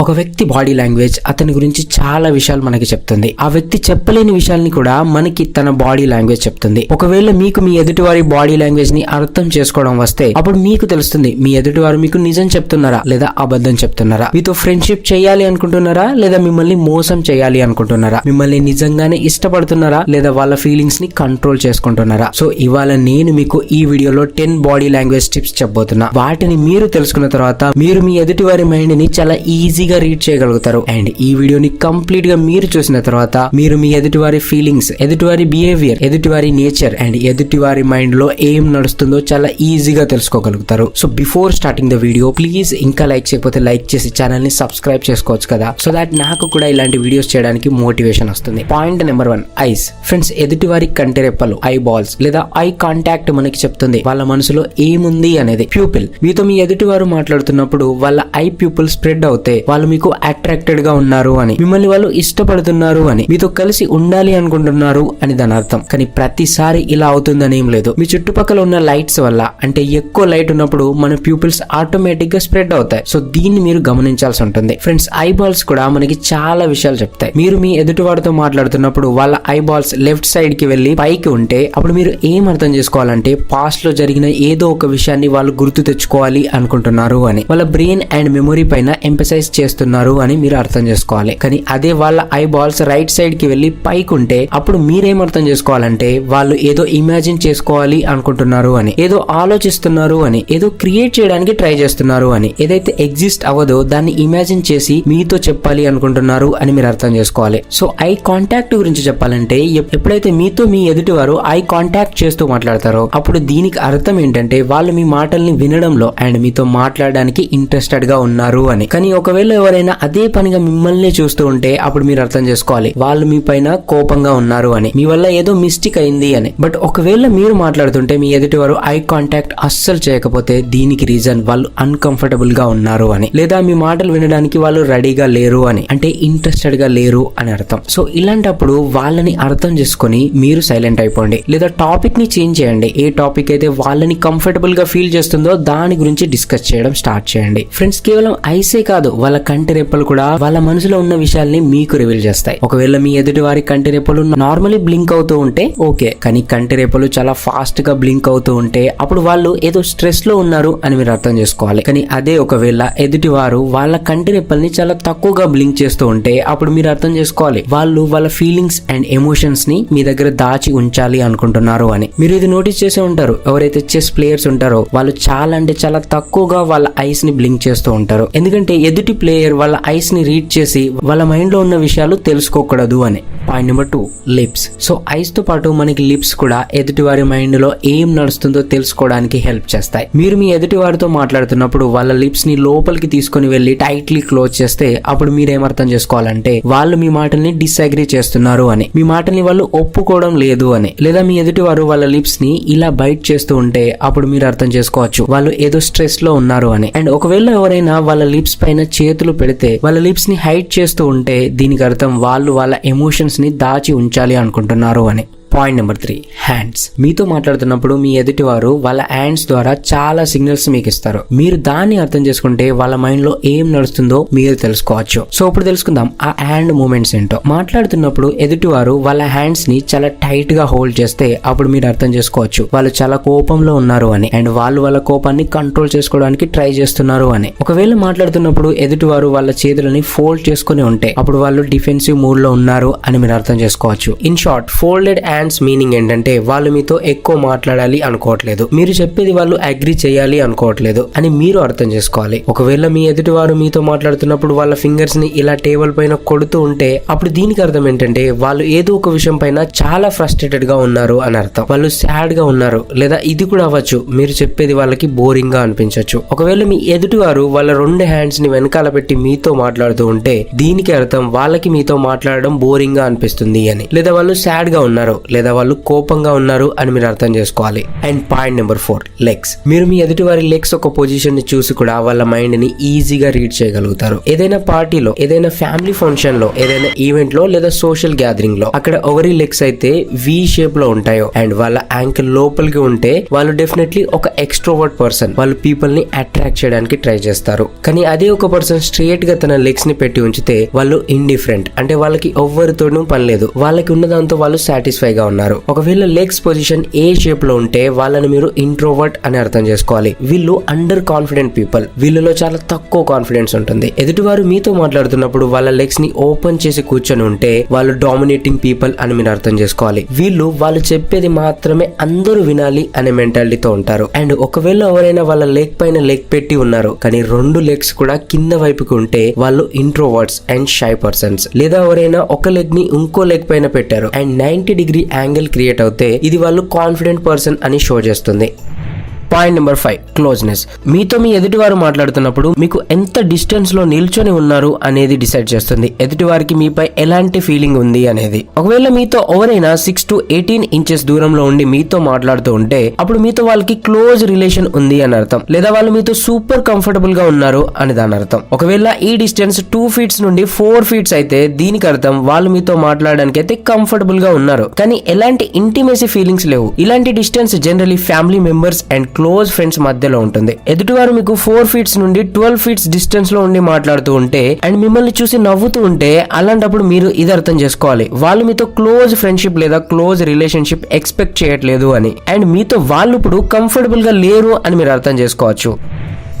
ఒక వ్యక్తి body language అతని గురించి చాలా విషయాలు మనకి చెప్తుంది. ఆ వ్యక్తి చెప్పలేని విషయాల్ని కూడా మనకి తన బాడీ లాంగ్వేజ్ చెప్తుంది. ఒకవేళ మీకు మీ ఎదుటివారి బాడీ లాంగ్వేజ్ని అర్థం చేసుకోవడం వస్తే అప్పుడు మీకు తెలుస్తుంది మీ ఎదుటివారు మీకు నిజం చెప్తున్నారా లేదా అబద్ధం చెప్తున్నారా? మీతో ఫ్రెండ్షిప్ చేయాలి అనుకుంటున్నారా లేదా మిమ్మల్ని మోసం చేయాలి అనుకుంటున్నారా? మిమ్మల్ని నిజంగానే ఇష్టపడుతున్నారా లేదా వాళ్ళ ఫీలింగ్స్ని కంట్రోల్ చేసుకుంటున్నారా? సో ఇవాళ నేను మీకు ఈ వీడియోలో టెన్ బాడీ లాంగ్వేజ్ టిప్స్ చెప్పబోతున్నా. వాటిని మీరు తెలుసుకున్న తర్వాత మీరు మీ ఎదుటివారి మైండ్ని చాలా ఈజీగా రీడ్ చేయగలుగుతారు. అండ్ ఈ వీడియోని కంప్లీట్గా మీరు చూసిన తర్వాత మీరు మీ ఎదుటివారి ఫీలింగ్స్ ఎదుటివారి బిహేవియర్ ఎదుటివారి నేచర్ అండ్ ఎదుటివారి మైండ్లో ఏం నడుస్తుందో చాలా ఈజీగా తెలుసుకోగలుగుతారు. So before starting the video please ఇంకా లైక్ చేయకపోతే లైక్ చేసి ఛానల్ని సబ్స్క్రైబ్ చేసుకోవచ్చు కదా. సో దాట్ నాకు కూడా ఇలాంటి వీడియోస్ చేయడానికి మోటివేషన్ వస్తుంది. Point number one eyes friends ఎదుటివారి కంటి రెప్పలు ఐ బాల్స్ లేదా ఐ కాంటాక్ట్ మనకి చెప్తుంది. వాళ్ళ మనసులో ఏముంది అనేది. ప్యూపిల్ మీతో మీ ఎదుటివారు మాట్లాడుతున్నప్పుడు వాళ్ళ ఐ ప్యూపుల్ స్ప్రెడ్ అవుతే వాళ్ళు మీకు అట్రాక్టెడ్గా ఉన్నారు అని మిమ్మల్ని వాళ్ళు ఇష్టపడుతున్నారు అని మీతో కలిసి ఉండాలి అనుకుంటున్నారు అని దాని అర్థం. కానీ ప్రతిసారి ఇలా అవుతుందని ఏం లేదు. మీ చుట్టుపక్కల ఉన్న లైట్స్ వల్ల అంటే ఎక్కువ లైట్ ఉన్నప్పుడు మన ప్యూపిల్స్ ఆటోమేటిక్గా స్ప్రెడ్ అవుతాయి. సో దీన్ని మీరు గమనించాల్సి ఉంటుంది. ఫ్రెండ్స్ ఐ బాల్స్ కూడా మనకి చాలా విషయాలు చెప్తాయి. మీరు మీ ఎదుటివాడితో మాట్లాడుతున్నప్పుడు వాళ్ళ ఐ బాల్స్ లెఫ్ట్ సైడ్కి వెళ్ళి పైకి ఉంటే అప్పుడు మీరు ఏం అర్థం చేసుకోవాలంటే పాస్ట్లో జరిగిన ఏదో ఒక విషయాన్ని వాళ్ళు గుర్తు తెచ్చుకోవాలి అనుకుంటున్నారు అని. వాళ్ళ బ్రెయిన్ అండ్ మెమొరీ పైన ఎంపసైజ్ చేస్తున్నారు అని మీరు అర్థం చేసుకోవాలి. కానీ అదే వాళ్ళ ఐ బాల్స్ రైట్ సైడ్కి వెళ్ళి పైకి ఉంటే అప్పుడు మీరేం అర్థం చేసుకోవాలంటే వాళ్ళు ఏదో ఇమాజిన్ చేసుకోవాలి అనుకుంటున్నారు అని ఏదో ఆలోచిస్తున్నారు అని ఏదో క్రియేట్ చేయడానికి ట్రై చేస్తున్నారు అని ఏదైతే ఎగ్జిస్ట్ అవ్వదో దాన్ని ఇమాజిన్ చేసి మీతో చెప్పాలి అనుకుంటున్నారు అని మీరు అర్థం చేసుకోవాలి. సో ఐ కాంటాక్ట్ గురించి చెప్పాలంటే ఎప్పుడైతే మీతో మీ ఎదుటివారు ఐ కాంటాక్ట్ చేస్తూ మాట్లాడతారో అప్పుడు దీనికి అర్థం ఏంటంటే వాళ్ళు మీ మాటల్ని వినడంలో అండ్ మీతో మాట్లాడడానికి ఇంట్రెస్టెడ్గా ఉన్నారు అని. కానీ ఒకవేళ ఎవరైనా అదే పనిగా మిమ్మల్ని చూస్తూ ఉంటే అప్పుడు మీరు అర్థం చేసుకోవాలి. వాళ్ళు మీ పైన కోపంగా ఉన్నారు అని మీ వల్ల ఏదో మిస్టేక్ అయింది అని. బట్ ఒకవేళ మీరు మాట్లాడుతుంటే మీ ఎదుటివారు ఐ కాంటాక్ట్ అస్సలు చేయకపోతే దీనికి రీజన్ వాళ్ళు అన్కంఫర్టబుల్గా ఉన్నారు అని. లేదా మీ మాటలు వినడానికి వాళ్ళు రెడీగా లేరు అని. అంటే ఇంట్రెస్టెడ్గా లేరు అని అర్థం. సో ఇలాంటప్పుడు వాళ్ళని అర్థం చేసుకొని మీరు సైలెంట్ అయిపోండి. లేదా టాపిక్ని చేంజ్ చేయండి. ఏ టాపిక్ అయితే వాళ్ళని కంఫర్టబుల్గా ఫీల్ చేస్తుందో దాని గురించి డిస్కస్ చేయడం స్టార్ట్ చేయండి. ఫ్రెండ్స్ కేవలం ఐసే కాదు వాళ్ళ కంటి రెప్పలు కూడా వాళ్ళ మనసులో ఉన్న విషయాల్ని మీకు రివీల్ చేస్తాయి. ఒకవేళ మీ ఎదుటి వారి కంటి రెప్పలు నార్మలీ బ్లింక్ అవుతూ ఉంటే ఓకే. కానీ కంటి రెప్పలు చాలా ఫాస్ట్గా బ్లింక్ అవుతూ ఉంటే అప్పుడు వాళ్ళు ఏదో స్ట్రెస్లో ఉన్నారు అని మీరు అర్థం చేసుకోవాలి. కానీ అదే ఒకవేళ ఎదుటి వారు వాళ్ళ కంటి రెప్పల్ని చాలా తక్కువగా బ్లింక్ చేస్తూ ఉంటే అప్పుడు మీరు అర్థం చేసుకోవాలి. వాళ్ళు వాళ్ళ ఫీలింగ్స్ అండ్ ఎమోషన్స్ని మీ దగ్గర దాచి ఉంచాలి అనుకుంటున్నారు అని. మీరు ఇది నోటీస్ చేసే ఉంటారు. ఎవరైతే చెస్ ప్లేయర్స్ ఉంటారో వాళ్ళు చాలా అంటే చాలా తక్కువగా వాళ్ళ ఐస్ని బ్లింక్ చేస్తూ ఉంటారు. ఎందుకంటే ఎదుటి ప్లేయర్ వాళ్ళ ఐస్ని రీడ్ చేసి వాళ్ళ మైండ్లో ఉన్న విషయాలు తెలుసుకోకూడదు అని. Point number two lips. So ఐస్తో పాటు మనకి లిప్స్ కూడా ఎదుటి వారి మైండ్లో ఏం నడుస్తుందో తెలుసుకోవడానికి హెల్ప్ చేస్తాయి. మీరు మీ ఎదుటి వారితో మాట్లాడుతున్నప్పుడు వాళ్ళ లిప్స్ని లోపలికి తీసుకుని వెళ్ళి టైట్లీ క్లోజ్ చేస్తే అప్పుడు మీరేం అర్థం చేసుకోవాలంటే వాళ్ళు మీ మాటల్ని డిస్అగ్రీ చేస్తున్నారు అని. మీ మాటల్ని వాళ్ళు ఒప్పుకోవడం లేదు అని. లేదా మీ ఎదుటి వారు వాళ్ళ లిప్స్ని ఇలా బైట్ చేస్తూ ఉంటే అప్పుడు మీరు అర్థం చేసుకోవచ్చు వాళ్ళు ఏదో స్ట్రెస్లో ఉన్నారు అని. అండ్ ఒకవేళ ఎవరైనా వాళ్ళ లిప్స్ పైన చేతులు పెడితే వాళ్ళ లిప్స్ని హైట్ చేస్తూ ఉంటే దీనికి అర్థం వాళ్ళు వాళ్ళ ఎమోషన్స్ని దాచి ఉంచాలి అనుకుంటున్నారు అని. పాయింట్ నెంబర్ త్రీ హ్యాండ్స్ మీతో మాట్లాడుతున్నప్పుడు మీ ఎదుటివారు వాళ్ళ హ్యాండ్స్ ద్వారా చాలా సిగ్నల్స్ మీకు ఇస్తారు. మీరు దాన్ని అర్థం చేసుకుంటే వాళ్ళ మైండ్లో ఏం నడుస్తుందో మీరు తెలుసుకోవచ్చు. సో ఇప్పుడు తెలుసుకుందాం ఆ హ్యాండ్ మూమెంట్స్ ఏంటో. మాట్లాడుతున్నప్పుడు ఎదుటివారు వాళ్ళ హ్యాండ్స్ని చాలా టైట్గా హోల్డ్ చేస్తే అప్పుడు మీరు అర్థం చేసుకోవచ్చు. వాళ్ళు చాలా కోపంలో ఉన్నారు అని అండ్ వాళ్ళు వాళ్ళ కోపాన్ని కంట్రోల్ చేసుకోవడానికి ట్రై చేస్తున్నారు అని. ఒకవేళ మాట్లాడుతున్నప్పుడు ఎదుటివారు వాళ్ళ చేతులని ఫోల్డ్ చేసుకుని ఉంటే అప్పుడు వాళ్ళు డిఫెన్సివ్ మూడ్లో ఉన్నారు అని మీరు అర్థం చేసుకోవచ్చు. In short folded hands meaning ఏంటంటే వాళ్ళు మీతో ఎక్కువ మాట్లాడాలి అనుకోవట్లేదు. మీరు చెప్పేది వాళ్ళు అగ్రి చేయాలి అనుకోవట్లేదు అని మీరు అర్థం చేసుకోవాలి. ఒకవేళ మీ ఎదుటి వారు మీతో మాట్లాడుతున్నప్పుడు వాళ్ళ ఫింగర్స్ని ఇలా టేబుల్ పైన కొడుతూ ఉంటే అప్పుడు దీనికి అర్థం ఏంటంటే వాళ్ళు ఏదో ఒక విషయం పైన చాలా ఫ్రస్ట్రేటెడ్గా ఉన్నారు అని అర్థం. వాళ్ళు సాడ్గా ఉన్నారు లేదా ఇది కూడా అవ్వచ్చు. మీరు చెప్పేది వాళ్ళకి బోరింగ్గా అనిపించవచ్చు ఒకవేళ మీ ఎదుటివారు వాళ్ళ రెండు హ్యాండ్స్ని వెనకాల పెట్టి మీతో మాట్లాడుతూ ఉంటే దీనికి అర్థం వాళ్ళకి మీతో మాట్లాడడం బోరింగ్గా అనిపిస్తుంది అని. లేదా వాళ్ళు సాడ్గా ఉన్నారు. లేదా వాళ్ళు కోపంగా ఉన్నారు అని మీరు అర్థం చేసుకోవాలి. And point number four legs మీరు మీ ఎదుటి వారి లెగ్స్ ఒక పొజిషన్ని చూసి కూడా వాళ్ళ మైండ్ని ఈజీగా రీడ్ చేయగలుగుతారు. ఏదైనా పార్టీలో ఏదైనా ఫ్యామిలీ ఫంక్షన్లో ఏదైనా ఈవెంట్లో లేదా సోషల్ గ్యాదరింగ్లో అక్కడ ఎవరి లెగ్స్ అయితే వి షేప్లో ఉంటాయో అండ్ వాళ్ళ యాంకిల్ లోపలికి ఉంటే వాళ్ళు డెఫినెట్లీ ఒక ఎక్స్ట్రోవర్ట్ పర్సన్ వాళ్ళు పీపుల్ని అట్రాక్ట్ చేయడానికి ట్రై చేస్తారు. కానీ అదే ఒక పర్సన్ స్ట్రేట్గా తన లెగ్స్ని పెట్టి ఉంచితే వాళ్ళు ఇండిఫరెంట్ అంటే వాళ్ళకి ఎవ్వరితోనూ పని లేదు. వాళ్ళకి ఉన్న దాంతో వాళ్ళు సాటిస్ఫైగా గా ఉన్నారు. ఒకవేళ లెగ్స్ పొజిషన్ ఏ షేప్లో ఉంటే వాళ్ళని మీరు ఇంట్రోవర్ట్ అని అర్థం చేసుకోవాలి. వీళ్ళు అండర్ కాన్ఫిడెంట్ పీపుల్ వీళ్ళలో చాలా తక్కువ కాన్ఫిడెన్స్ ఉంటుంది. ఎదుటివారు మీతో మాట్లాడుతున్నప్పుడు వాళ్ళ లెగ్స్ని ఓపెన్ చేసి కూర్చొని ఉంటే వాళ్ళు డామినేటింగ్ పీపుల్ అని మీరు అర్థం చేసుకోవాలి. వీళ్ళు వాళ్ళు చెప్పేది మాత్రమే అందరూ వినాలి అనే మెంటాలిటీతో ఉంటారు. అండ్ ఒకవేళ ఎవరైనా వాళ్ళ లెగ్ పైన లెగ్ పెట్టి ఉన్నారు కానీ రెండు లెగ్స్ కూడా కింద వైపుకి ఉంటే వాళ్ళు ఇంట్రోవర్ట్స్ అండ్ షై పర్సన్స్ లేదా ఎవరైనా ఒక లెగ్ని ఇంకో లెగ్ పైన పెట్టారు. And ninety degree angle create అవుతే ఇది వాళ్ళు కాన్ఫిడెంట్ పర్సన్ అని షో చేస్తుంది. పాయింట్ నెంబర్ ఫైవ్ క్లోజ్నెస్ మీతో మీ ఎదుటివారు మాట్లాడుతున్నప్పుడు మీకు ఎంత డిస్టెన్స్లో నిల్చొని ఉన్నారు అనేది డిసైడ్ చేస్తుంది. ఎదుటివారికి మీపై ఎలాంటి ఫీలింగ్ ఉంది అనేది. ఒకవేళ మీతో ఎవరైనా సిక్స్ టు ఎయిటీన్ ఇంచెస్ దూరంలో ఉండి మీతో మాట్లాడుతూ ఉంటే అప్పుడు మీతో వాళ్ళకి క్లోజ్ రిలేషన్ ఉంది అని అర్థం. లేదా వాళ్ళు మీతో సూపర్ కంఫర్టబుల్గా ఉన్నారు అని దాని అర్థం. ఒకవేళ ఈ డిస్టెన్స్ టూ ఫీట్స్ నుండి ఫోర్ ఫీట్స్ అయితే దీనికి అర్థం వాళ్ళు మీతో మాట్లాడడానికి అయితే కంఫర్టబుల్గా ఉన్నారు. కానీ ఎలాంటి ఇంటిమేసీ ఫీలింగ్స్ లేవు. ఇలాంటి distance generally family members and close friends మధ్యలో ఉంటుంది. ఎదుటివారు మీకు ఫోర్ ఫీట్స్ నుండి ట్వెల్వ్ ఫీట్స్ డిస్టెన్స్లో ఉండి మాట్లాడుతూ ఉంటే అండ్ మిమ్మల్ని చూసి నవ్వుతూ ఉంటే అలాంటప్పుడు మీరు ఇది అర్థం చేసుకోవాలి. వాళ్ళు మీతో క్లోజ్ ఫ్రెండ్షిప్ లేదా క్లోజ్ రిలేషన్షిప్ ఎక్స్పెక్ట్ చేయట్లేదు అని. అండ్ మీతో వాళ్ళు ఇప్పుడు కంఫర్టబుల్గా లేరు అని మీరు అర్థం చేసుకోవచ్చు.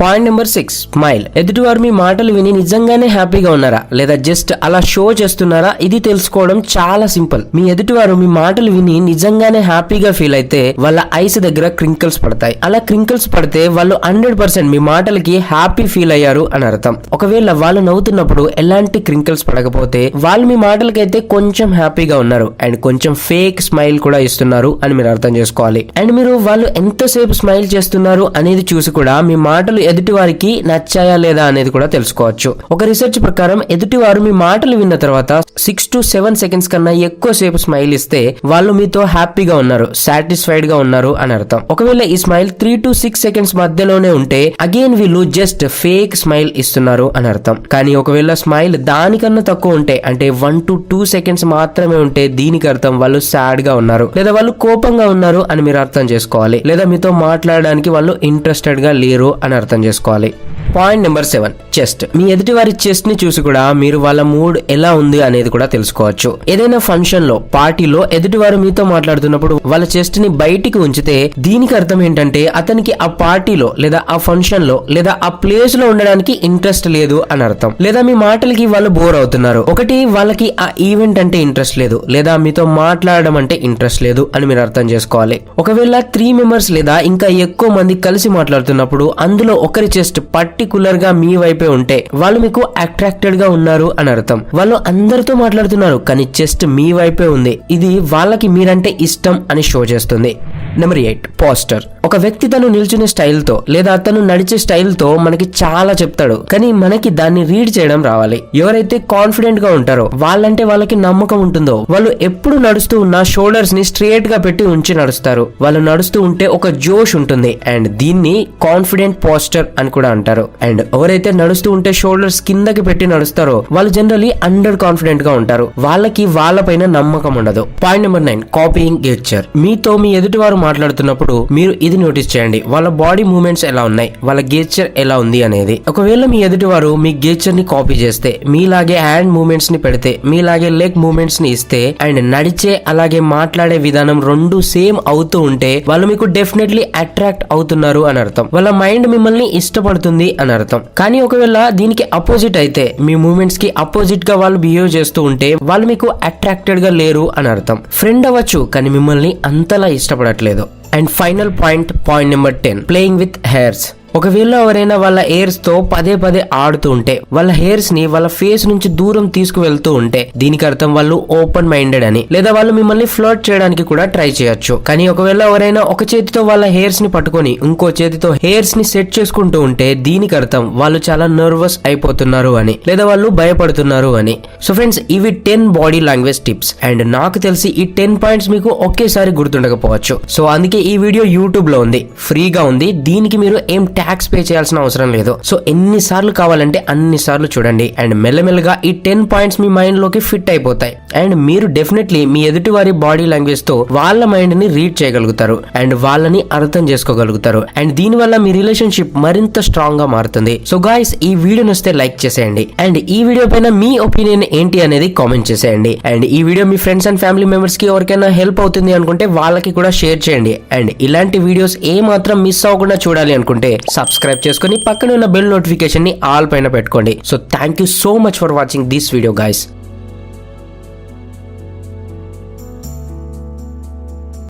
Point number six smile. ఎదుటివారు మీ మాటలు విని నిజంగానే హ్యాపీగా ఉన్నారా? లేదా జస్ట్ అలా షో చేస్తున్నారా? ఇది తెలుసుకోవడం చాలా సింపుల్. మీ ఎదుటివారు మీ మాటలు విని నిజంగానే హ్యాపీగా ఫీల్ అయితే వాళ్ళ ఐస్ దగ్గర క్రింకిల్స్ పడతాయి. అలా క్రింకిల్స్ పడితే వాళ్ళు హండ్రెడ్ పర్సెంట్ మీ మాటలకి హ్యాపీ ఫీల్ అయ్యారు అని అర్థం. ఒకవేళ వాళ్ళు నవ్వుతున్నప్పుడు ఎలాంటి క్రింకిల్స్ పడకపోతే వాళ్ళు మీ మాటలకైతే కొంచెం హ్యాపీగా ఉన్నారు. అండ్ కొంచెం ఫేక్ స్మైల్ కూడా ఇస్తున్నారు అని మీరు అర్థం చేసుకోవాలి. అండ్ మీరు వాళ్ళు ఎంతసేపు స్మైల్ చేస్తున్నారు అనేది చూసి కూడా మీ మాటలు ఎదుటి వారికి నచ్చాయా లేదా అనేది కూడా తెలుసుకోవచ్చు. ఒక రీసెర్చ్ ప్రకారం ఎదుటివారు మీ మాటలు విన్న తర్వాత సిక్స్ టు సెవెన్ సెకండ్స్ కన్నా ఎక్కువ సేపు స్మైల్ ఇస్తే వాళ్ళు మీతో హ్యాపీగా ఉన్నారు సాటిస్ఫైడ్గా ఉన్నారు అని అర్థం. ఒకవేళ ఈ smile three to six seconds మధ్యలోనే ఉంటే అగైన్ వీళ్ళు జస్ట్ ఫేక్ స్మైల్ ఇస్తున్నారు అని అర్థం. కానీ ఒకవేళ స్మైల్ దానికన్నా తక్కువ ఉంటే అంటే వన్ టు టూ సెకండ్స్ మాత్రమే ఉంటే దీనికి అర్థం వాళ్ళు సాడ్గా ఉన్నారు లేదా వాళ్ళు కోపంగా ఉన్నారు అని మీరు అర్థం చేసుకోవాలి. లేదా మీతో మాట్లాడడానికి వాళ్ళు ఇంట్రెస్టెడ్గా లేరు అని అర్థం చేసుకోవాలి. పాయింట్ నెంబర్ సెవెన్ చెస్ట్ మీ ఎదుటి వారి చెస్ట్ని చూసి కూడా మీరు వాళ్ళ మూడ్ ఎలా ఉంది అనేది కూడా తెలుసుకోవచ్చు. ఏదైనా ఫంక్షన్లో పార్టీలో ఎదుటివారు మీతో మాట్లాడుతున్నప్పుడు వాళ్ళ చెస్ట్ని బయటికి ఉంచితే దీనికి అర్థం ఏంటంటే అతనికి ఆ పార్టీలో లేదా ఆ ఫంక్షన్లో లేదా ఆ ప్లేస్లో ఉండడానికి ఇంట్రెస్ట్ లేదు అని అర్థం. లేదా మీ మాటలకి వాళ్ళు బోర్ అవుతున్నారు. ఒకటి వాళ్ళకి ఆ ఈవెంట్ అంటే ఇంట్రెస్ట్ లేదు. లేదా మీతో మాట్లాడడం అంటే ఇంట్రెస్ట్ లేదు అని మీరు అర్థం చేసుకోవాలి. ఒకవేళ త్రీ మెంబర్స్ లేదా ఇంకా ఎక్కువ మంది కలిసి మాట్లాడుతున్నప్పుడు అందులో ఒకరి చెస్ట్ పట్ పర్టికులర్గా మీ వైపే ఉంటే వాళ్ళు మీకు అట్రాక్టెడ్గా ఉన్నారు అని అర్థం. వాళ్ళు అందరితో మాట్లాడుతున్నారు కానీ చెస్ట్ మీ వైపే ఉంది. ఇది వాళ్ళకి మీరంటే ఇష్టం అని షో చేస్తుంది. Number eight posture. ఒక వ్యక్తి తను నిల్చునే స్టైల్తో లేదా అతను నడిచే స్టైల్తో మనకి చాలా చెప్తాడు. కానీ మనకి దాన్ని రీడ్ చేయడం రావాలి. ఎవరైతే కాన్ఫిడెంట్గా ఉంటారో వాళ్ళంటే వాళ్ళకి నమ్మకం ఉంటుందో వాళ్ళు ఎప్పుడు నడుస్తూ ఉన్న షోల్డర్స్ని స్ట్రేట్గా పెట్టి ఉంచి నడుస్తారు. వాళ్ళు నడుస్తూ ఉంటే ఒక జోష్ ఉంటుంది. అండ్ దీన్ని కాన్ఫిడెంట్ పోస్టర్ అని కూడా అంటారు. అండ్ ఎవరైతే నడుస్తూ ఉంటే షోల్డర్స్ కిందకి పెట్టి నడుస్తారో వాళ్ళు జనరలీ అండర్ కాన్ఫిడెంట్గా ఉంటారు. వాళ్ళకి వాళ్ళపైన నమ్మకం ఉండదు. Point number nine copying gesture మీతో మీ ఎదుటివారు మాట్లాడుతున్నప్పుడు మీరు ఇది నోటీస్ చేయండి. వాళ్ళ బాడీ మూమెంట్స్ ఎలా ఉన్నాయి? వాళ్ళ గేచర్ ఎలా ఉంది అనేది. ఒకవేళ మీ ఎదుటివారు మీ గేచర్ని కాపీ చేస్తే మీలాగే హ్యాండ్ మూమెంట్స్ని పెడితే మీలాగే లెగ్ మూమెంట్స్ని ఇస్తే అండ్ నడిచే అలాగే మాట్లాడే విధానం రెండు సేమ్ అవుతూ ఉంటే వాళ్ళు మీకు డెఫినెట్లీ అట్రాక్ట్ అవుతున్నారు అని అర్థం. వాళ్ళ మైండ్ మిమ్మల్ని ఇష్టపడుతుంది అని అర్థం. కానీ ఒకవేళ దీనికి అపోజిట్ అయితే మీ మూమెంట్స్కి అపోజిట్గా వాళ్ళు బిహేవ్ చేస్తూ ఉంటే వాళ్ళు మీకు అట్రాక్టెడ్గా లేరు అని అర్థం. ఫ్రెండ్ అవ్వచ్చు కానీ మిమ్మల్ని అంతలా ఇష్టపడట్లేదు. And final point, point number 10, playing with hairs. ఒకవేళ ఎవరైనా వాళ్ళ హెయిర్స్తో పదే పదే ఆడుతూ ఉంటే వాళ్ళ హెయిర్స్ని వాళ్ళ ఫేస్ నుంచి దూరం తీసుకువెళ్తూ ఉంటే దీనికి అర్థం వాళ్ళు ఓపెన్ మైండెడ్ అని లేదా వాళ్ళు మిమ్మల్ని ఫ్లర్ట్ చేయడానికి కూడా ట్రై చేయొచ్చు. కానీ ఒకవేళ ఎవరైనా ఒక చేతితో వాళ్ళ హెయిర్స్ని పట్టుకొని ఇంకో చేతితో హెయిర్స్ని సెట్ చేసుకుంటూ ఉంటే దీనికి అర్థం వాళ్ళు చాలా నర్వస్ అయిపోతున్నారు అని లేదా వాళ్ళు భయపడుతున్నారు అని. సో ఫ్రెండ్స్ ఇవి ten body language tips and నాకు తెలిసి ఈ టెన్ పాయింట్స్ మీకు ఒకేసారి గుర్తుండకపోవచ్చు. సో అందుకే ఈ వీడియో యూట్యూబ్లో ఉంది. ఫ్రీగా ఉంది. దీనికి మీరు ఏం ట్యాక్స్ పే చేయాల్సిన అవసరం లేదు. సో ఎన్నిసార్లు కావాలంటే అన్ని సార్లు చూడండి. అండ్ మెల్లమెల్లగా ఈ టెన్ పాయింట్స్ మీ మైండ్లోకి ఫిట్ అయిపోతాయి. అండ్ మీరు డెఫినెట్లీ మీ ఎదుటి వారి బాడీ లాంగ్వేజ్తో వాళ్ళ మైండ్ని రీడ్ చేయగలుగుతారు. అండ్ వాళ్ళని అర్థం చేసుకోగలుగుతారు. అండ్ దీని వల్ల మీ రిలేషన్షిప్ మరింత స్ట్రాంగ్గా మారుతుంది. సో గాయస్ ఈ వీడియో నచ్చితే లైక్ చేసేయండి. అండ్ ఈ వీడియో పైన మీ ఒపీనియన్ ఏంటి అనేది కామెంట్ చేసేయండి. అండ్ ఈ వీడియో మీ ఫ్రెండ్స్ అండ్ ఫ్యామిలీ మెంబర్స్కి ఎవరికైనా హెల్ప్ అవుతుంది అనుకుంటే వాళ్ళకి కూడా షేర్ చేయండి. అండ్ ఇలాంటి వీడియోస్ ఏ మాత్రం మిస్ అవ్వకుండా చూడాలి అనుకుంటే సబ్స్క్రైబ్ చేసుకుని పక్కన ఉన్న బెల్ నోటిఫికేషన్ని ఆల్ పైన పెట్టుకోండి. So thank you so much for watching this video guys